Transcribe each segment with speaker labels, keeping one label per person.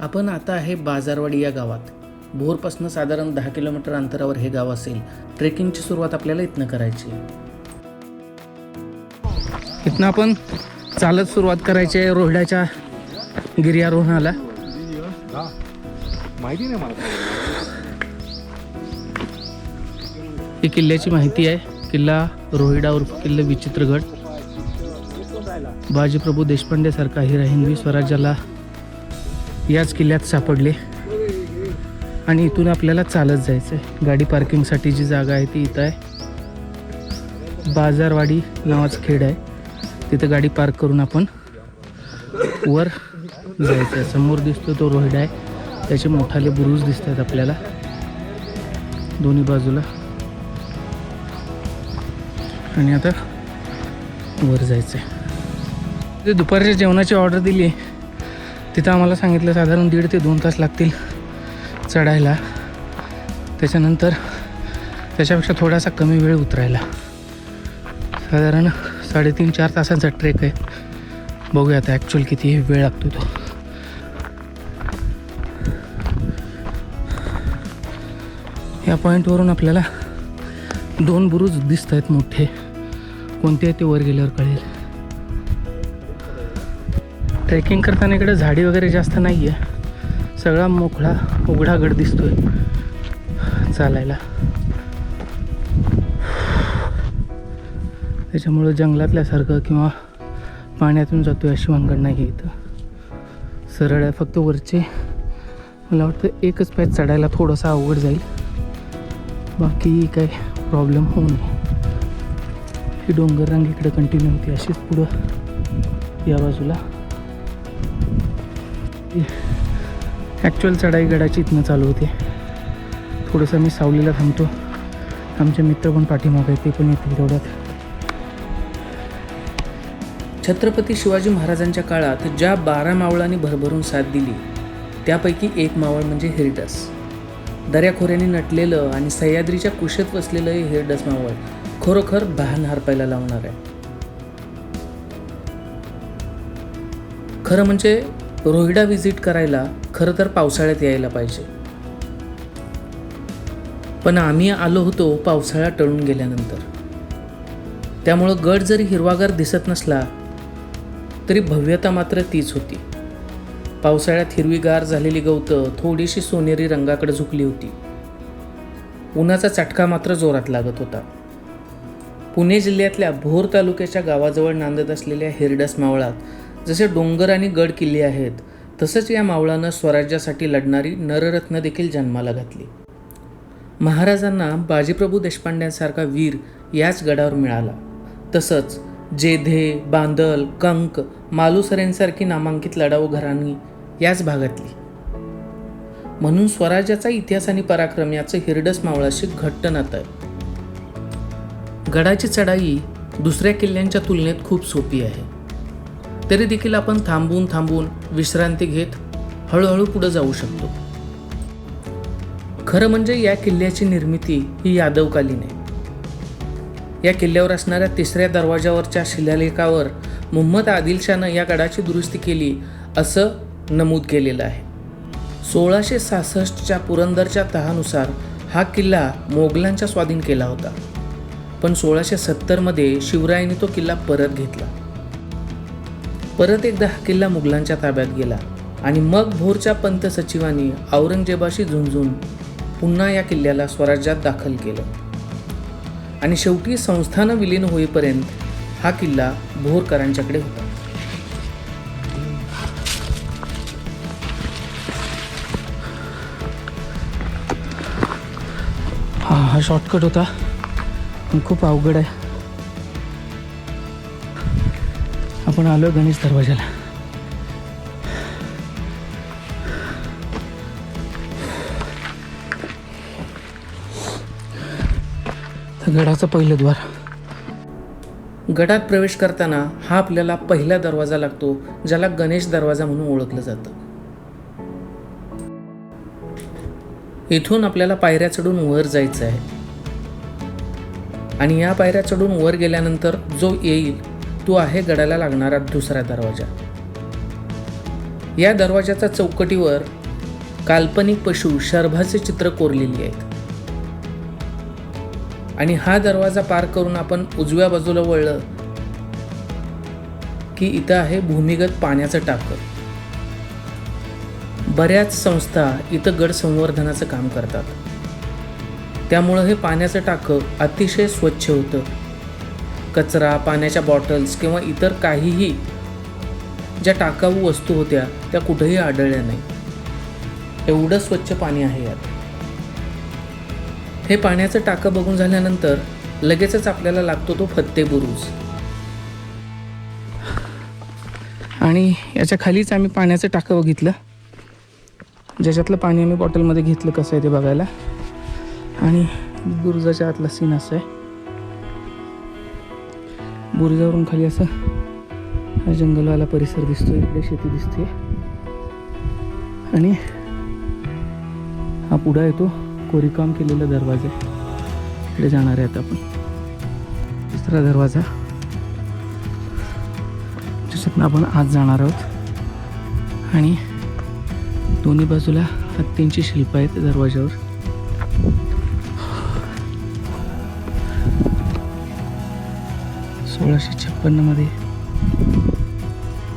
Speaker 1: आपण आता आहे बाजारवाडी या गावात. भोरपासनं साधारण दहा किलोमीटर अंतरावर हे गाव असेल. ट्रेकिंगची सुरुवात आपल्याला इथनं करायची इथनं आपण चालत सुरुवात करायची आहे रोहड्याच्या गिर्यारोहणाला.
Speaker 2: माहिती नाही मला.
Speaker 1: ही किल्ल्याची माहिती आहे. किल्ला रोहिडा उर्फ किल्ला विचित्रगड बाजीप्रभू देशपांडे सारखा हिरा हिंदवी स्वराज्याला याच किल्ल्यात सापडले. आणि इथून आपल्याला चालत जायचं आहे गाडी पार्किंगसाठी जी जागा आहे ती इथं आहे. बाजारवाडी नावाचं खेड आहे. तिथं गाडी पार्क करून आपण वर जायचं आहे समोर दिसतो तो रोहिड आहे. त्याचे मोठाले बुरुज दिसत आहेत आपल्याला. दोन्ही बाजूला. आणि आता वर जायचं आहे ते दुपारच्या जेवणाची ऑर्डर दिली तिथं आम्हाला सांगितलं साधारण दीड ते दोन तास लागतील चढायला. त्याच्यानंतर त्याच्यापेक्षा थोडासा कमी वेळ उतरायला. साधारण साडेतीन चार तासांचा ट्रेक आहे. बघूया आता ॲक्च्युअल किती वेळ लागतो तो. या पॉईंटवरून आपल्याला दोन बुरुज दिसत आहेत मोठे. कोणते ते वर गेल्यावर कळेल. ट्रेकिंग करताना इकडे झाडी वगैरे जास्त नाही आहे सगळा मोकळा उघडा गड दिसतोय. चालायला. त्याच्यामुळं जंगलातल्यासारखं किंवा पाण्यातून जातोय अशी वांगड नाही इथं. सरळ आहे फक्त वरचे. मला वाटतं एकच पॅच चढायला थोडंसं अवघड जाईल. बाकी काय प्रॉब्लेम होऊ नये. ही डोंगर रांग इकडे कंटिन्यू होती अशीच पुढं या बाजूला. ॲक्च्युअल चढाई गडाची इथनं चालू होते. थोडंसं मी सावलीला थांबतो. आमचे मित्र पण पाठीमागे आहेत, ते पण येतील तेवढ्यात. छत्रपती शिवाजी महाराजांच्या काळात ज्या बारा मावळांनी भरभरून साथ दिली त्यापैकी एक मावळ म्हणजे हिरडस. दऱ्याखोऱ्याने नटलेलं आणि सह्याद्रीच्या कुशेत वसलेलं हे हिरडस मावळ खरोखर बहान हरपायला लावणार आहे. खरं म्हणजे रोहिडा व्हिजिट करायला खरं तर पावसाळ्यात यायला पाहिजे. पण आम्ही आलो होतो पावसाळा टळून गेल्यानंतर. त्यामुळं गड जरी हिरवागार दिसत नसला तरी भव्यता मात्र तीच होती. पावसाळ्यात हिरवीगार झालेली गवतं थोडीशी सोनेरी रंगाकडे झुकली होती. उन्हाचा चटका मात्र जोरात लागत होता. पुणे जिल्ह्यातल्या भोर तालुक्याच्या गावाजवळ नांदत असलेल्या हिरडस मावळात जसे डोंगर आणि गड किल्ले आहेत तसंच या मावळानं स्वराज्यासाठी लढणारी नररत्न देखील जन्माला घातली. महाराजांना बाजीप्रभू देशपांड्यांसारखा वीर याच गडावर मिळाला. तसंच जेधे बांदल कंक मालुसरेंसारखी नामांकित लढाऊ घरांनी याच भागातली. म्हणून स्वराज्याचा इतिहास आणि पराक्रम याचं हिरडस मावळाशी घट्ट नातं आहे. गडाची चढाई दुसऱ्या किल्ल्यांच्या तुलनेत खूप सोपी आहे. तरी देखील आपण थांबून थांबून विश्रांती घेत हळूहळू पुढे जाऊ शकतो. खरं म्हणजे या किल्ल्याची निर्मिती ही यादवकालीन आहे. या किल्ल्यावर असणाऱ्या तिसऱ्या दरवाजावरच्या शिलालेखावर मुहम्मद आदिलशानं या गडाची दुरुस्ती केली असं नमूद केलेलं आहे. सोळाशे सहासष्टच्या पुरंदरच्या तहानुसार हा किल्ला मोगलांच्या स्वाधीन केला होता. पण सोळाशे सत्तरमध्ये शिवरायांनी तो किल्ला परत घेतला. परत एकदा हा किल्ला मुघलांच्या ताब्यात गेला आणि मग भोरच्या पंत सचिवांनी औरंगजेबाशी झुंजून पुन्हा या किल्ल्याला स्वराज्यात दाखल केलं. आणि शेवटी संस्थानं विलीन होईपर्यंत हा किल्ला भोरकरांच्याकडे होता. हा हा शॉर्टकट होता. खूप अवघड आहे. आपण आलो गणेश दरवाजाला गडाचं पहिलं द्वार. गडात प्रवेश करताना हा आपल्याला पहिला दरवाजा लागतो ज्याला गणेश दरवाजा म्हणून ओळखलं जातं. इथून आपल्याला पायऱ्या चढून वर जायचं आहे. आणि या पायऱ्या चढून वर गेल्यानंतर जो येईल तो आहे गडाला लागणारा दुसरा दरवाजा. या दरवाजाच्या चौकटीवर काल्पनिक पशु शर्भाचे चित्र कोरलेली आहेत. आणि हा दरवाजा पार करून आपण उजव्या बाजूला वळलं की इथं आहे भूमिगत पाण्याचं टाकं बऱ्याच संस्था इथं गड संवर्धनाचं काम करतात. त्यामुळं हे पाण्याचं टाकं अतिशय स्वच्छ होतं. कचरा पाण्याच्या बॉटल्स किंवा इतर काहीही ज्या टाकाऊ वस्तू होत्या त्या कुठेही आढळल्या नाही. एवढं स्वच्छ पाणी आहे यात. हे पाण्याचं टाकं बघून झाल्यानंतर लगेचच आपल्याला लागतो तो फत्ते बुरुज. आणि याच्या खालीच आम्ही पाण्याचं टाकं बघितलं. ज्याच्यातलं पाणी आम्ही बॉटलमध्ये घेतलं कसं आहे ते बघायला. आणि बुरुजाच्या आतला सीन असं आहे. बुरुजावरून खाली असं. हा जंगलवाला परिसर दिसतो इकडे शेती दिसते आणि हा पुढा येतो कोरीकाम केलेला दरवाजा इकडे जाणार आहे आता आपण. तिसरा दरवाजा. ज्याच्यातनं आपण आज जाणार आहोत. आणि दोन्ही बाजूला हत्तींची शिल्प आहेत दरवाजावर. सोळाशे छप्पन्नमध्ये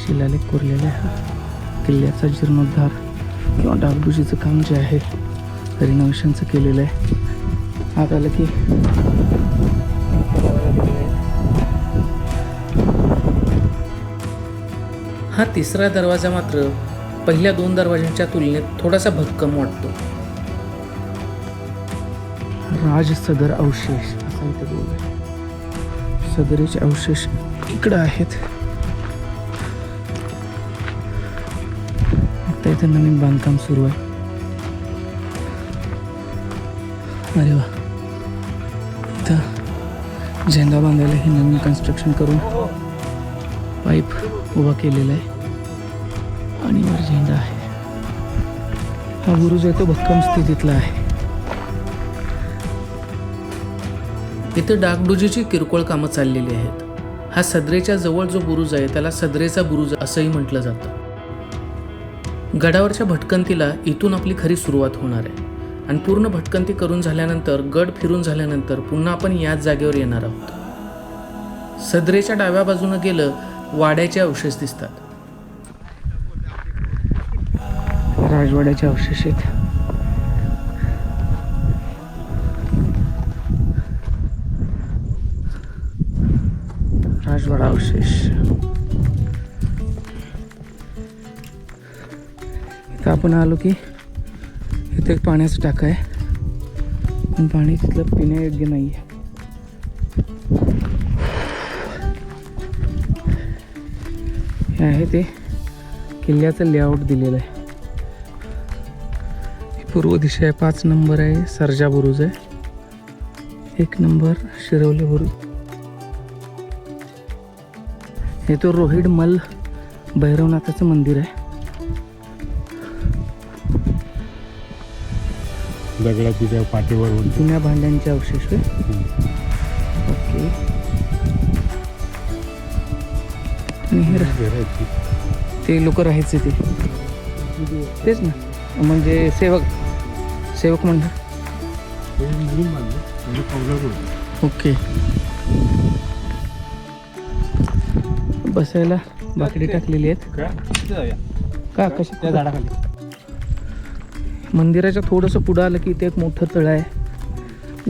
Speaker 1: शिलालेख कोरलेला आहे हा किल्ल्याचा जीर्णोद्धार किंवा डागडुजीचं काम जे आहे रिनोव्हेशनचं केलेलं आहे. आत आलं की हा तिसरा दरवाजा मात्र पहिल्या दोन दरवाजांच्या तुलनेत थोडासा भक्कम वाटतो. राज सदर अवशेष असा इथे आहे. सदरीचे अवशेष इकडं आहेत. आता इथे नवीन बांधकाम सुरू आहे. अरे वा. इथं झेंडा बांधायला हे नवीन कन्स्ट्रक्शन करून पाईप उभा केलेला आहे. आणि वर झेंडा आहे. हा बुरुज आहे तो भक्कम स्थितीतला आहे. इथं डागडुजीची किरकोळ कामं चाललेली आहेत. हा सदरेच्या जवळ जो बुरुज आहे त्याला सदरेचा बुरुज असंही म्हटलं जातं. गडावरच्या भटकंतीला इथून आपली खरी सुरुवात होणार आहे. आणि पूर्ण भटकंती करून झाल्यानंतर गड फिरून झाल्यानंतर पुन्हा आपण याच जागेवर येणार आहोत. सदरेच्या डाव्या बाजूनं गेलं वाड्याचे अवशेष दिसतात. राजवाड्याचे अवशेष आहेत. राजवाडा अवशेष इथं आपण आलो की इथे एक पाण्याचं टाका आहे. पण पाणी तिथलं पिण्यायोग्य नाही आहे हे आहे ते किल्ल्याचं लेआउट दिलेलं आहे. पूर्व दिशा आहे. पाच नंबर आहे. सरजा बुरुज आहे. एक नंबर शिरवले बुरुज. हे तो रोहिड मल भैरवनाथाचं मंदिर आहे.
Speaker 2: दगडाची त्या पाठीवर.
Speaker 1: जुन्या भांड्यांचे अवशेष. ओके.
Speaker 2: ती.
Speaker 1: लोक राहायचे ते. तेच ना. म्हणजे सेवक सेवक
Speaker 2: म्हणजे
Speaker 1: ओके. बसायला बाकडी टाकलेली आहेत.
Speaker 2: का?
Speaker 1: कशी?
Speaker 2: त्या झाडाखाली.
Speaker 1: मंदिराच्या थोडंसं पुढं आलं की इथे एक मोठं तळ आहे.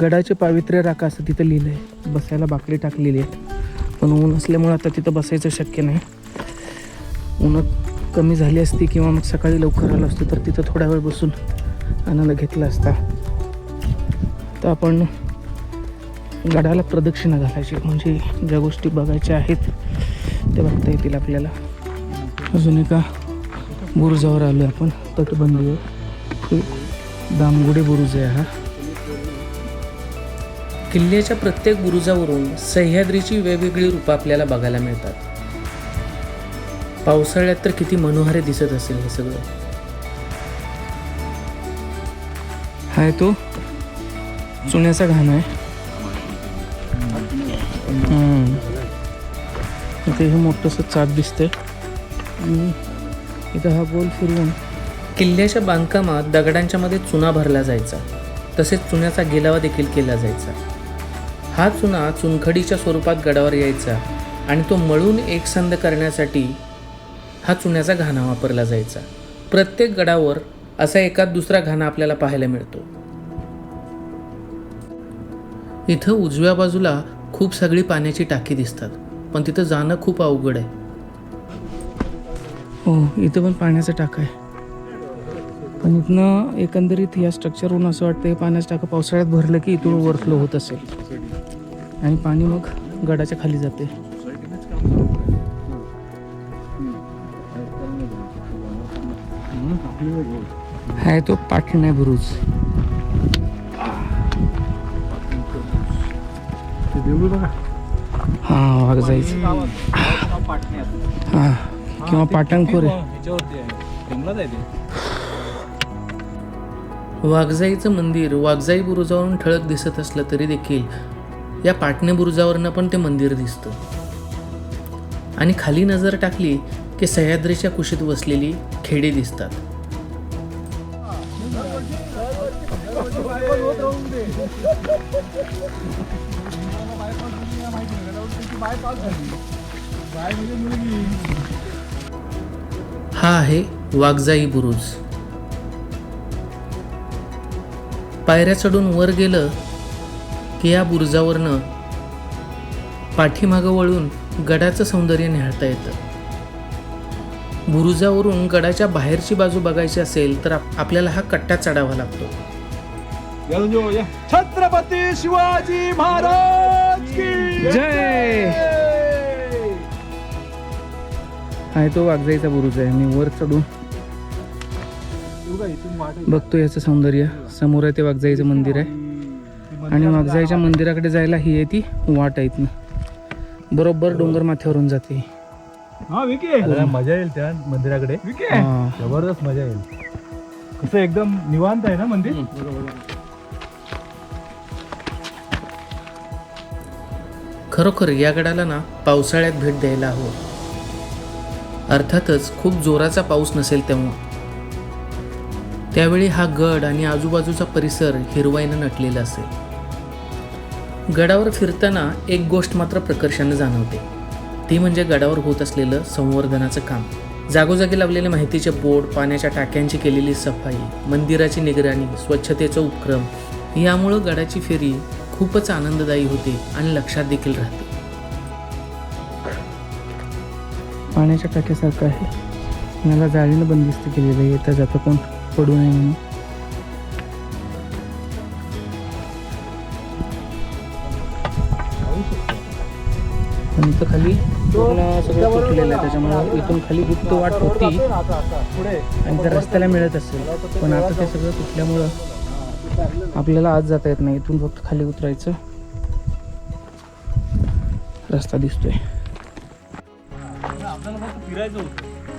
Speaker 1: गडाचे पावित्र्य राखा असं तिथं लिहिलं आहे बसायला बाकडी टाकलेली आहे पण ऊन असल्यामुळे आता तिथं बसायचं शक्य नाही. ऊन कमी झाली असती किंवा मग सकाळी लवकर आलो असतो तर तिथं थोडा वेळ बसून आनंद घेतला असता. तर आपण गडाला प्रदक्षिणा घालायची. म्हणजे ज्या गोष्टी बघायच्या आहेत त्या बघता येतील आपल्याला. अजून एका बुरुजावर आलो आपण आहे. हे दामगुडे बुरुज आहे हा. किल्ल्याच्या प्रत्येक बुरुजावरून सह्याद्रीची वेगवेगळी रूपं आपल्याला बघायला मिळतात. पावसाळ्यात तर किती मनोहारी दिसत असेल हे सगळं. हा आहे तो. चुन्याचा घाण आहे. तिथे इथे हे मोठंसं चाप दिसतंय. आणि इथं हा गोल फिरवून किल्ल्याच्या बांधकामात दगडांच्या मध्ये चुना भरला जायचा. तसेच चुन्याचा गिलावा देखील केला जायचा. हा चुना चुनखडीच्या स्वरूपात गडावर यायचा आणि तो मळून एकसंध करण्यासाठी हा चुन्याचा घाणा वापरला जायचा. प्रत्येक गडावर असा एकात दुसरा घाणा आपल्याला पाहायला मिळतो. इथं उजव्या बाजूला खूप सगळी पाण्याची टाकी दिसतात. पण तिथं जाणं खूप अवघड आहे. हो इथं पण पाण्याचा टाका आहे. पण इथनं एकंदरीत या स्ट्रक्चरवरून असं वाटतं हे पाण्याचं टाकं पावसाळ्यात भरलं की इथून ओव्हरफ्लो होत असेल. आणि पाणी मग गडाच्या खाली जाते. हा आहे तो पाटण्या बुरुज
Speaker 2: ते देऊळ बघा.
Speaker 1: हा वाघ जायचं. हां किंवा पाटणखोर वाघजाईचं मंदिर वाघजाई बुरुजावरून ठळक दिसत असलं तरी देखील या पाटणे बुरुजावरनं पण ते मंदिर दिसतं. आणि खाली नजर टाकली की सह्याद्रीच्या कुशीत वसलेली खेडे दिसतात. हा आहे वाघजाई बुरुज. पायऱ्या चढून वर गेलं की या बुरुजावरनं पाठीमागं वळून गडाचं सौंदर्य निहाळता येतं. बुरुजावरून गडाच्या बाहेरची बाजू बघायची असेल तर आप- आपल्याला हा कट्टा चढावा लागतो.
Speaker 3: छत्रपती शिवाजी महाराज की
Speaker 1: जय! हा तो वाघजाईचा बुरुज आहे. मी वर चढून बघतो याचं सौंदर्य. समोर आहे ते वाघजाईचं मंदिर आहे. आणि वाघजाईच्या मंदिराकडे जायला ही आहे ती वाट आहे इथनं. बरोबर डोंगर माथ्यावरून जाते
Speaker 3: हा विके. मजा येईल त्या मंदिराकडे? विके.
Speaker 1: हा.
Speaker 3: जबरदस्त मजा येईल. कसं एकदम निवांत आहे ना मंदिर?
Speaker 1: खरोखर या गडाला ना पावसाळ्यात भेट द्यायला हवं. अर्थातच खूप जोराचा पाऊस नसेल तेव्हा. त्यावेळी हा गड आणि आजूबाजूचा परिसर हिरवाईनं नटलेला असेल. गडावर फिरताना एक गोष्ट मात्र प्रकर्षानं जाणवते. ते म्हणजे गडावर होत असलेलं संवर्धनाचं काम. जागोजागी लावलेले माहितीचे बोर्ड पाण्याच्या टाक्यांची केलेली सफाई मंदिराची निगराणी स्वच्छतेचा उपक्रम यामुळं गडाची फेरी खूपच आनंददायी होते आणि लक्षात देखील राहते. पाण्याच्या टाक्यासारखं आहे. याला जाळीनं बंदिस्त केलेलं आहे. येता जाता कोण पडू नये म्हणून. पण इथं खाली पूर्ण सगळं तुटलेलं आहे. त्याच्यामुळे इथून खाली गुप्त वाट होती. आणि त्या रस्त्याला मिळत असेल पण आता ते सगळं तुटल्यामुळं आपल्याला आज जाता येत नाही. इथून फक्त खाली उतरायचं. रस्ता दिसतोय.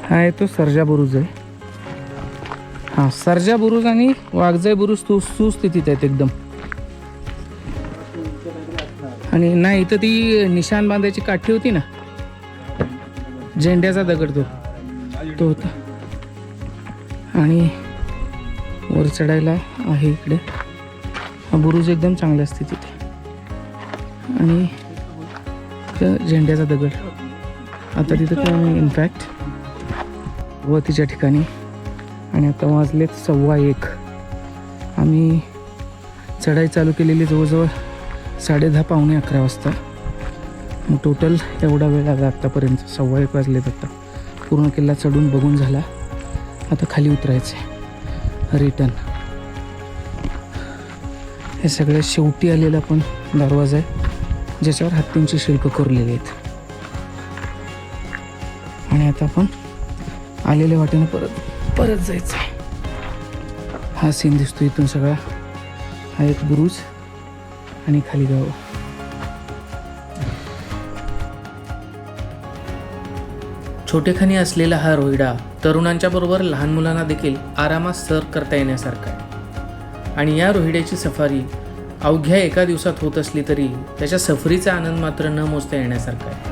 Speaker 1: हा येतो तो सर्जा बुरुज आहे. हा सर्जा बुरुज आणि वाघजाई बुरुज तू सुस्थितीत आहेत एकदम. आणि नाही इथं ती निशाण बांधायची काठी होती ना झेंड्याचा दगड तो तो होता. आणि वर चढायला आहे इकडे. हा बुरुज एकदम चांगले असते तिथे. आणि झेंड्याचा दगड. आता तिथं काय इनफॅक्ट तिच्या ठिकाणी. आणि आता वाजलेत सव्वा एक. आम्ही चढाई चालू केलेली जवळजवळ साडेदहा पावणे अकरा वाजता. मग टोटल एवढा वेळ आला आत्तापर्यंत सव्वा एक वाजलेत आता. पूर्ण किल्ला चढून बघून झाला. आता खाली उतरायचं आहे रिटर्न हे सगळ्यात शेवटी आलेला पण दरवाजा आहे ज्याच्यावर हत्तींची शिल्प कोरलेली आहेत. आणि आता आपण आलेल्या वाटेनं परत परत जायचं हा सीन दिसतो इथून सगळा. हा एक बुरुज. आणि खाली गाव छोटेखानी असलेला हा रोहिडा तरुणांच्या बरोबर लहान मुलांना देखील आरामात सर करता येण्यासारखा आहे. आणि या रोहिड्याची सफारी अवघ्या एका दिवसात होत असली तरी त्याच्या सफरीचा आनंद मात्र न मोजता येण्यासारखा आहे.